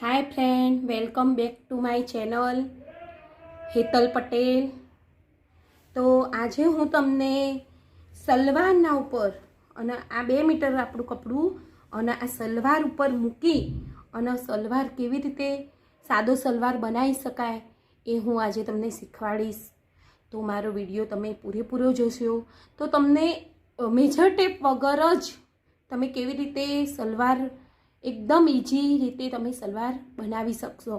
Hi friend welcome back to my channel Hetal Patel તો આજે હું તમને સલવારના ઉપર અને આ બે મીટર આપણું કપડું અને આ સલવાર ઉપર મૂકી અને સલવાર કેવી રીતે સાદો સલવાર બનાવી શકાય એ હું આજે તમને શીખવાડીશ. તો મારો વીડિયો તમે પૂરેપૂરો જોશો. તો તમને મેજર ટેપ વગર જ તમે કેવી રીતે સલવાર એકદમ ઇઝી રીતે તમે સલવાર બનાવી શકશો.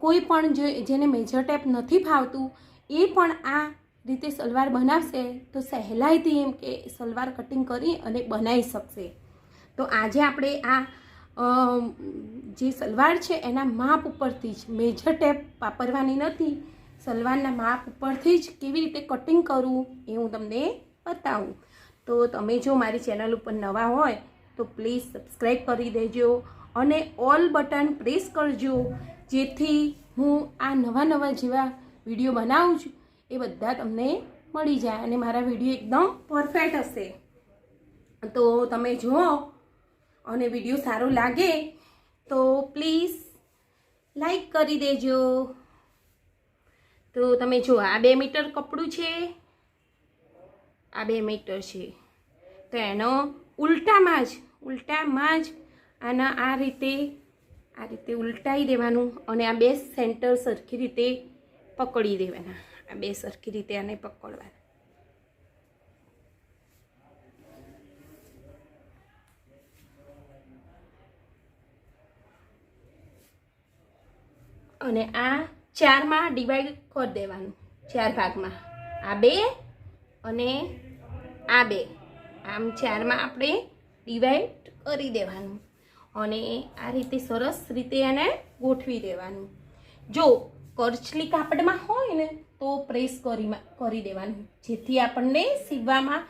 કોઈ પણ જે, જેને મેજર ટેપ નથી ફાવતું, એ પણ આ રીતે સલવાર બનાવશે તો સહેલાઈથી એમ કે સલવાર કટિંગ કરી અને બનાવી શકશે. તો આજે આપણે આ જે સલવાર છે એના માપ ઉપરથી જ મેજર ટેપ વાપરવાની નથી, સલવારના માપ ઉપરથી જ કેવી રીતે કટિંગ કરવું એ હું તમને બતાવું. તો તમે જો મારી ચેનલ ઉપર નવા હોય તો પ્લીઝ સબસ્ક્રાઈબ કરી દેજો અને ઓલ બટન પ્રેસ કરજો. જેથી હું આ નવા નવા જેવા વીડિયો બનાવું છું. એ બધા તમને મળી જાય અને મારા વીડિયો એકદમ પરફેક્ટ હશે. તો તમે જુઓ અને વીડિયો સારો લાગે તો પ્લીઝ લાઈક કરી દેજો. તો તમે જુઓ, આ બે મીટર કપડું છે. આ બે મીટર છે. તો એનો ઉલટામાં જ ઉલટામાં જ આના આ રીતે આ રીતે ઉલટાઈ દેવાનું અને આ બે સેન્ટર સરખી રીતે પકડી દેવાના. આ બે સરખી રીતે આને પકડવાના. અને આ ચારમાં ડિવાઈડ કરી દેવાનું, ચાર ભાગમાં. આ બે અને આ બે. આમ ચારમાં આપણે ડિવાઈડ કરી દેવાનું અને આ રીતે સરસ રીતે એને ગોઠવી દેવાનું. જો કરચલી કાપડમાં હોય ને, તો પ્રેસ કરી કરી દેવાનું. જેથી આપણને સીવવામાં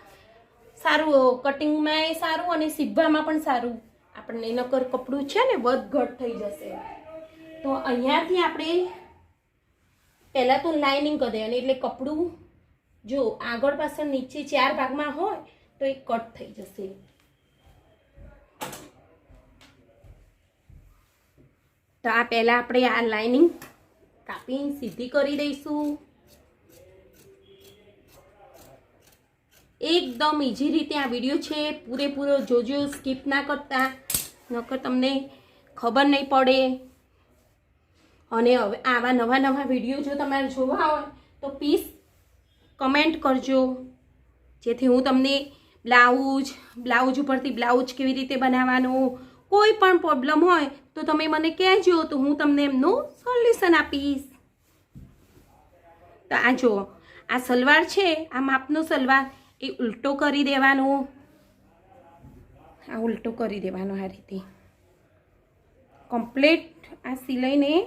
સારું કટિંગમાં એ સારું અને સીવવામાં પણ સારું. આપણને નકર કપડું છે ને વધઘટ થઈ જશે. તો અહીંયાથી આપણે પહેલાં તો લાઇનિંગ કરી અને એટલે કપડું જો આગળ પાછળ નીચે ચાર ભાગમાં હોય, તો એ કટ થઈ જશે. તો આ પહેલાં આપણે આ લાઇનિંગ કાપીને સીધી કરી દઈશું. એકદમ ઇઝી રીતે આ વીડિયો છે. પૂરેપૂરો જોજો સ્કીપ ના કરતા. નકર તમને ખબર નહીં પડે. અને હવે આવા નવા નવા વીડિયો જો તમારે જોવા હોય, તો પ્લીઝ કમેન્ટ કરજો. જેથી હું તમને બ્લાઉઝ બ્લાઉઝ ઉપરથી બ્લાઉઝ કેવી રીતે બનાવવાનું કોઈ પણ પ્રોબ્લેમ હોય, તો તમે મને કહેજો, તો હું તમને એમનું સોલ્યુશન આપીશ. તો આ જુઓ, આ સલવાર છે, આ માપનો સલવાર, એ ઉલટો કરી દેવાનો. આ ઉલટો કરી દેવાનો આ રીતે. કમ્પ્લીટ આ સિલાઈને.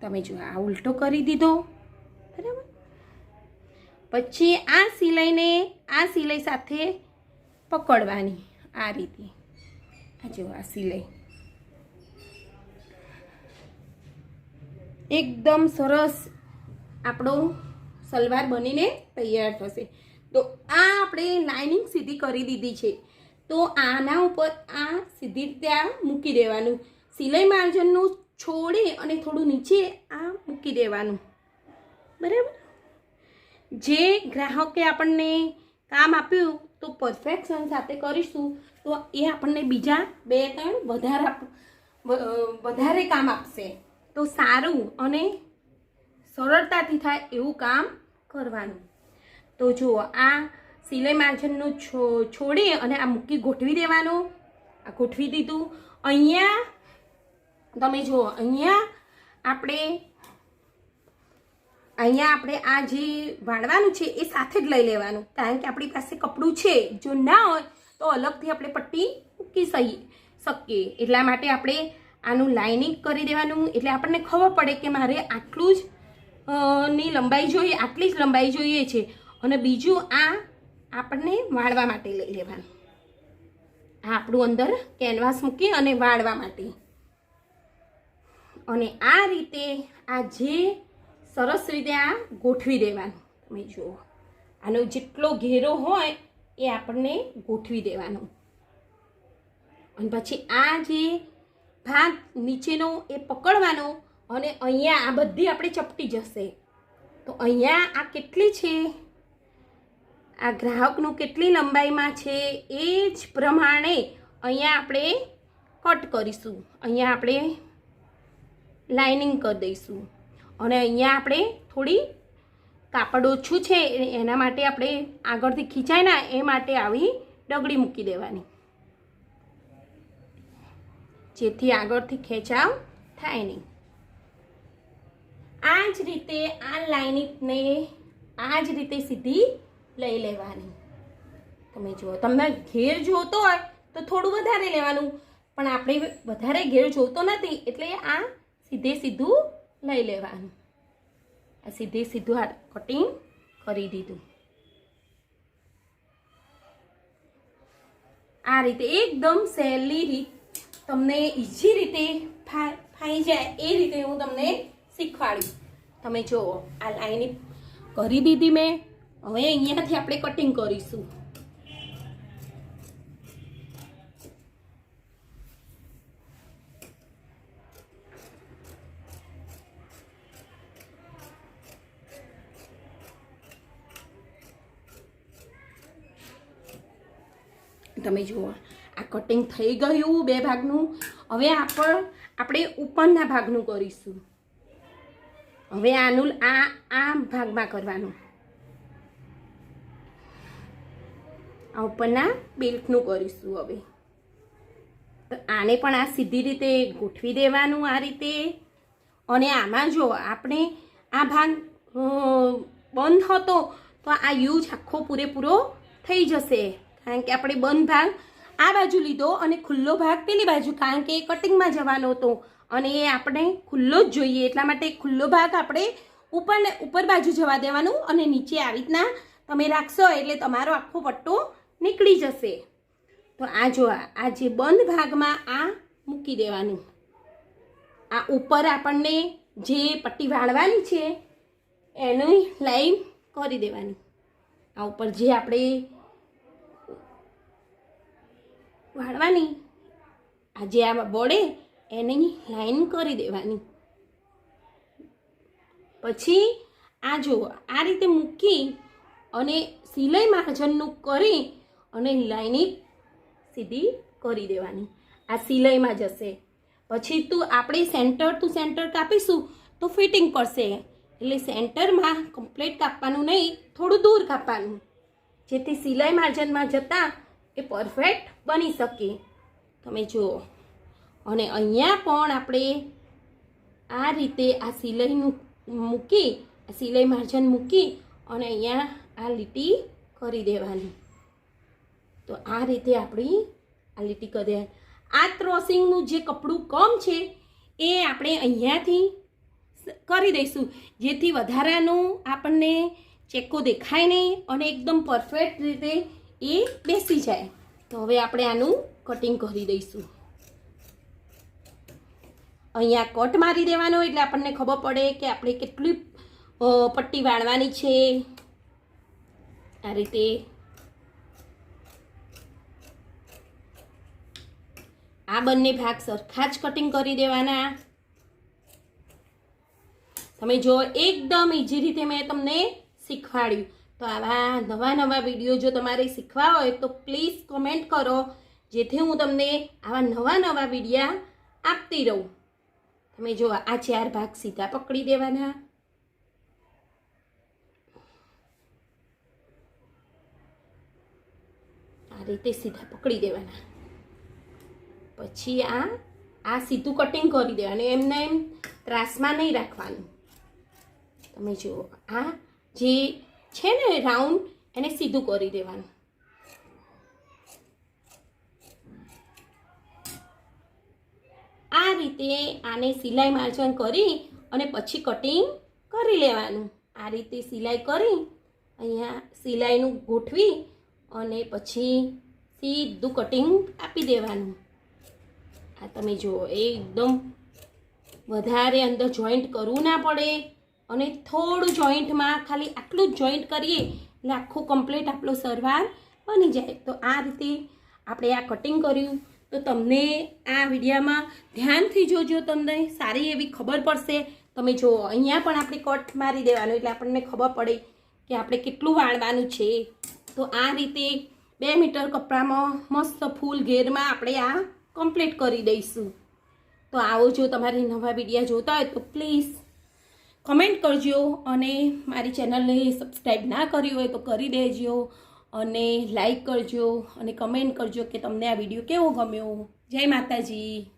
તમે જો આ ઉલટો કરી દીધો. બરાબર? પછી આ સિલાઈને, આ સિલાઈ સાથે પકડવાની આ રીતે. આ જો આ સિલાઈ. એકદમ સરસ આપણો સલવાર બનીને તૈયાર થશે. તો આ આપણે લાઇનિંગ સીધી કરી દીધી છે. તો આના ઉપર આ સીધી રીતે આ મૂકી દેવાનું. સિલાઈ માર્જનનું છોડે અને થોડું નીચે આ મૂકી દેવાનું. બરાબર? જે ગ્રાહકે આપણને કામ આપ્યું તો પરફેક્શન સાથે કરીશું તો એ આપણને બીજા બે, ત્રણ વધારે વધારે કામ આપશે. તો સારું અને સરળતાથી થાય એવું કામ કરવાનું. તો જુઓ, આ સિલાઈ માર્જનનું છો, છોડી અને આ મૂકી ગોઠવી દેવાનું. આ ગોઠવી દીધું. અહીંયા, તમે જુઓ, અહીંયા આપણે અહીંયા આપણે આ જે વાળવાનું છે એ સાથે જ લઈ લેવાનું. કારણ કે આપણી પાસે કપડું છે. જો ના હોય, તો અલગથી આપણે પટ્ટી મૂકી સહી શકીએ. એટલા માટે આપણે આનું લાઇનિંગ કરી દેવાનું. એટલે આપણને ખબર પડે કે મારે આટલું જ ની લંબાઈ જોઈએ, આટલી જ લંબાઈ જોઈએ છે. અને બીજું આ આપણને વાળવા માટે લઈ લેવાનું. આ આપણું અંદર કેનવાસ મૂકી અને વાળવા માટે. અને આ રીતે આ જે સરસ રીતે આ ગોઠવી દેવાનું. તમે જુઓ. આનો જેટલો ઘેરો હોય એ આપણને ગોઠવી દેવાનો. અને પછી આ જે ભાગ નીચેનો એ પકડવાનો અને અહીંયા આ બધી આપણે ચપટી જશે. તો અહીંયા આ કેટલી છે? આ ગ્રાહકનું કેટલી લંબાઈમાં છે એ જ પ્રમાણે અહીંયા આપણે કટ કરીશું. અહીંયા આપણે લાઇનિંગ કરી દઈશું. અને અહીંયા આપણે થોડી કાપડ ઓછું છે, એના માટે આપણે આગળથી ખીચાય ના, એ માટે આવી ડગડી મૂકી દેવાની. જેથી આગળથી ખેંચાવ થાય નહીં. આ જ રીતે આ લાઇનિંગને આ જ રીતે સીધી લઈ લેવાની. તમે જુઓ તમને ઘેર જોતો હોય તો થોડું વધારે લેવાનું, પણ આપણે વધારે ઘેર જોતો નથી, એટલે આ સીધે સીધું લઈ લેવાનું આ સીધે સીધું આ કટિંગ કરી દીધું. આ રીતે એકદમ સહેલી રીત તમને ઇઝી રીતે ફાઈ જાય એ રીતે હું તમને શીખવાડીશ તમે જુઓ, આ લાઈન કરી દીધી મેં. હવે અહીંયાથી આપણે કટિંગ કરીશું. તમે જુઓ. આ કટિંગ થઈ ગયું બે ભાગનું. હવે આપણ આપણે ઉપરના ભાગનું કરીશું. હવે આનું આ આ ભાગમાં કરવાનું. આ ઉપરના બેલ્ટનું કરીશું હવે. તો આને પણ આ સીધી રીતે ગોઠવી દેવાનું આ રીતે. અને આમાં જો આપણે આ ભાગ બંધ હતો, તો આ યુઝ આખો પૂરેપૂરો થઈ જશે. કારણ કે આપણે બંધ ભાગ આ બાજુ લીધો અને ખુલ્લો ભાગ પેલી બાજુ, કારણ કે એ કટિંગમાં જવાનો હતો. અને એ આપણે ખુલ્લો જ જોઈએ, એટલા માટે ખુલ્લો ભાગ આપણે ઉપર ઉપર બાજુ જવા દેવાનું અને નીચે આવી રીતના તમે રાખશો એટલે તમારો આખો પટ્ટો નીકળી જશે. તો આ જો આ જે બંધ ભાગમાં આ મૂકી દેવાનું. આ ઉપર આપણને જે પટ્ટી વાળવાની છે, એની લાઈન કરી દેવાની. આ ઉપર જે આપણે વાળવાની. આ જે આ બોડે એની લાઈન કરી દેવાની. પછી આ જો આ રીતે મૂકી અને સિલાઈ માર્જનનું કરી અને લાઈનિંગ સીધી કરી દેવાની. આ સિલાઈમાં જશે. પછી તું આપણે સેન્ટર ટુ સેન્ટર કાપીશું તો ફિટિંગ પડશે. એટલે સેન્ટરમાં કમ્પ્લીટ કાપવાનું નહીં, થોડું દૂર કાપવાનું. જેથી સિલાઈ માર્જનમાં જતાં એ પરફેક્ટ બની શકે. તમે જુઓ. અને અહીંયા પણ આપણે આ રીતે આ સિલાઈનું મૂકી સિલાઈ માર્જન મૂકી અને અહીંયા આ લીટી કરી દેવાની. તો આ રીતે આપણી આ લીટી કરી દેવાની. આ ક્રોસિંગનું જે કપડું કમ છે એ આપણે અહીંયાથી કરી દઈશું. જેથી વધારાનું આપણને ચેકો દેખાય નહીં અને એકદમ પરફેક્ટ રીતે એ બેસી જાય. તો હવે આપણે આનું કટિંગ કરી દઈશું. અહીંયા કટ મારી દેવાનો એટલે આપણને ખબર પડે કે આપણે કેટલી પટ્ટી વાળવાની છે. આ રીતે. આ બંને ભાગ સરખા જ કટિંગ કરી દેવાના. તમે જો એકદમ ઇઝી રીતે મેં તમને શીખવાડ્યું. તો આવા નવા નવા વીડિયો જો તમારે શીખવા હોય તો પ્લીઝ કમેન્ટ કરો. જેથી હું તમને આવા નવા નવા વિડીયા આપતી રહું. તમે જો આ ચાર ભાગ સીધા પકડી દેવાના. આ રીતે સીધા પકડી દેવાના. પછી આ આ સીધું કટિંગ કરી દેવાનું. એમને એમ ત્રાસમાં નહીં રાખવાનું. તમે જુઓ, આ જે છે ને રાઉન્ડ એને સીધું કરી દેવાનું. આ રીતે આને સિલાઈ માર્જન કરી અને પછી કટિંગ કરી લેવાનું. આ રીતે સિલાઈ કરી, અહીંયા સિલાઈનું ગોઠવી અને પછી સીધું કટિંગ આપી દેવાનું. આ તમે જુઓ, એકદમ વધારે અંદર જોઈન્ટ કરવું ના પડે. અને થોડું જોઈન્ટમાં ખાલી આટલું જ જોઈન્ટ કરીએ એટલે આખું કમ્પ્લીટ આપણો સરવાર બની જાય. તો આ રીતે આપણે આ કટિંગ કર્યું. તો તમને આ વિડીયામાં ધ્યાનથી જોજો. તમને સારી એવી ખબર પડશે. તમે જો, અહીંયા પણ આપણે કટ મારી દેવાનું એટલે આપણને ખબર પડે કે આપણે કેટલું વાળવાનું છે. તો આ રીતે બે મીટર કપડામાં મસ્ત ફૂલ ઘેરમાં આપણે આ કમ્પ્લીટ કરી દઈશું. તો આવો જો તમારે નવા વિડીયા જોતા હોય તો પ્લીઝ કમેન્ટ કરજો અને મારી ચેનલને સબસ્ક્રાઈબ ના કરી હોય તો કરી દેજો અને લાઈક કરજો અને કમેન્ટ કરજો કે તમને આ વીડિયો કેવો ગમ્યો. જય માતાજી.